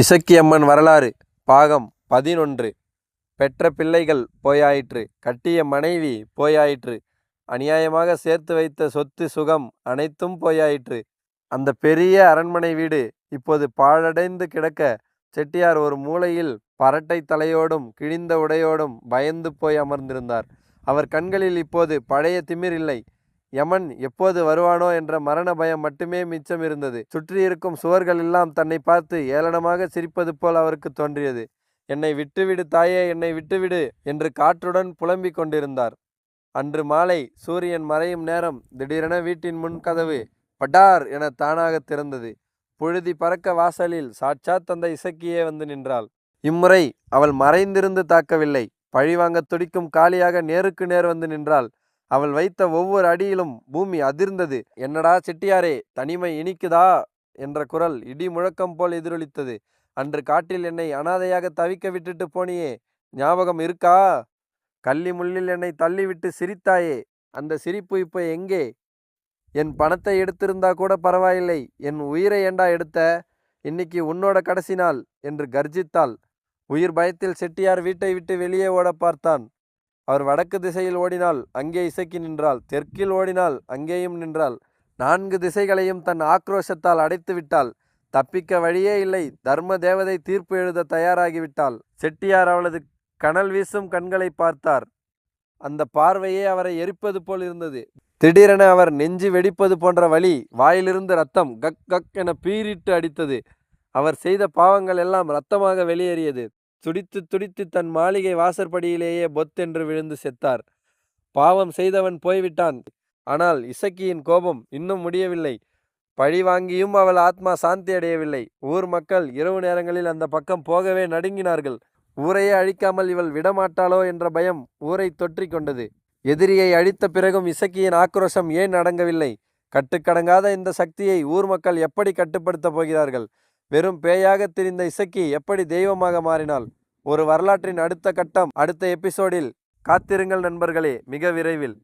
இசக்கியம்மன் வரலாறு பாகம் பதினொன்று. பெற்ற பிள்ளைகள் போயாயிற்று கட்டிய மனைவி போயாயிற்று அநியாயமாக சேர்த்து வைத்த சொத்து சுகம் அனைத்தும் போயாயிற்று. அந்த பெரிய அரண்மனை வீடு இப்போது பாழடைந்து கிடக்க செட்டியார் ஒரு மூலையில் பரட்டை தலையோடும் கிழிந்த உடையோடும் பயந்து போய் அமர்ந்திருந்தார். அவர் கண்களில் இப்போது பழைய திமிர் இல்லை. யமன் எப்போது வருவானோ என்ற மரண பயம் மட்டுமே மிச்சம் இருந்தது. சுற்றியிருக்கும் சுவர்கள் எல்லாம் தன்னை பார்த்து ஏளனமாக சிரிப்பது போல் அவருக்கு தோன்றியது. என்னை விட்டுவிடு தாயே என்னை விட்டுவிடு என்று காற்றுடன் புலம்பிக் கொண்டிருந்தார். அன்று மாலை சூரியன் மறையும் நேரம் திடீரென வீட்டின் முன் கதவு படார் என தானாக திறந்தது. புழுதி பறக்க வாசலில் சாட்சாத் தந்த இசக்கியே வந்து நின்றாள். இம்முறை அவள் மறைந்திருந்து தாக்கவில்லை. பழிவாங்க துடிக்கும் காலியாக நேருக்கு நேர் வந்து நின்றாள். அவள் வைத்த ஒவ்வொரு அடியிலும் பூமி அதிர்ந்தது. என்னடா செட்டியாரே தனிமை இனிக்குதா? என்ற குரல் இடி முழக்கம் போல் எதிரொலித்தது. அன்று காட்டில் என்னை அனாதையாக தவிக்க விட்டுட்டு போனியே ஞாபகம் இருக்கா? கள்ளி முள்ளில் என்னை தள்ளிவிட்டு சிரித்தாயே அந்த சிரிப்பு இப்போ எங்கே? என் பணத்தை எடுத்திருந்தா கூட பரவாயில்லை என் உயிரை ஏண்டா எடுத்த? இன்னைக்கு உன்னோட கடைசி நாள் என்று கர்ஜித்தாள். உயிர் பயத்தில் செட்டியார் வீட்டை விட்டு வெளியே ஓட பார்த்தான். அவர் வடக்கு திசையில் ஓடினால் அங்கே இசைக்கு நின்றால் தெற்கில் ஓடினால் அங்கேயும் நின்றாள். நான்கு திசைகளையும் தன் ஆக்ரோஷத்தால் அடைத்து விட்டாள். தப்பிக்க வழியே இல்லை தர்ம தேவதை தீர்ப்பு எழுத தயாராகிவிட்டாள் செட்டியார் அவளது கனல் வீசும் கண்களை பார்த்தார். அந்த பார்வையே அவரை எரிப்பது போல் இருந்தது. திடீரென அவர் நெஞ்சு வெடிப்பது போன்ற வழி வாயிலிருந்து ரத்தம் கக் கக் என பீறிட்டு அடித்தது. அவர் செய்த பாவங்கள் எல்லாம் ரத்தமாக வெளியேறியது. துடித்து துடித்து தன் மாளிகை வாசற்படியிலேயே பொத்தென்று விழுந்து செத்தார். பாவம் செய்தவன் போய்விட்டான். ஆனால் இசக்கியின் கோபம் இன்னும் முடியவில்லை. பழி வாங்கியும் அவள் ஆத்மா சாந்தி அடையவில்லை. ஊர் மக்கள் இரவு நேரங்களில் அந்த பக்கம் போகவே நடுங்கினார்கள். ஊரையே அழிக்காமல் இவள் விடமாட்டாளோ என்ற பயம் ஊரை தொற்றிக் கொண்டது. எதிரியை அழித்த பிறகும் இசக்கியின் ஆக்ரோஷம் ஏன் அடங்கவில்லை? கட்டுக்கடங்காத இந்த சக்தியை ஊர் மக்கள் எப்படி கட்டுப்படுத்தப் போகிறார்கள்? வெறும் பேயாக திரிந்த இசக்கி எப்படி தெய்வமாக மாறினாள்? ஒரு வரலாற்றின் அடுத்த கட்டம் அடுத்த எபிசோடில். காத்திருங்கள் நண்பர்களே மிக விரைவில்.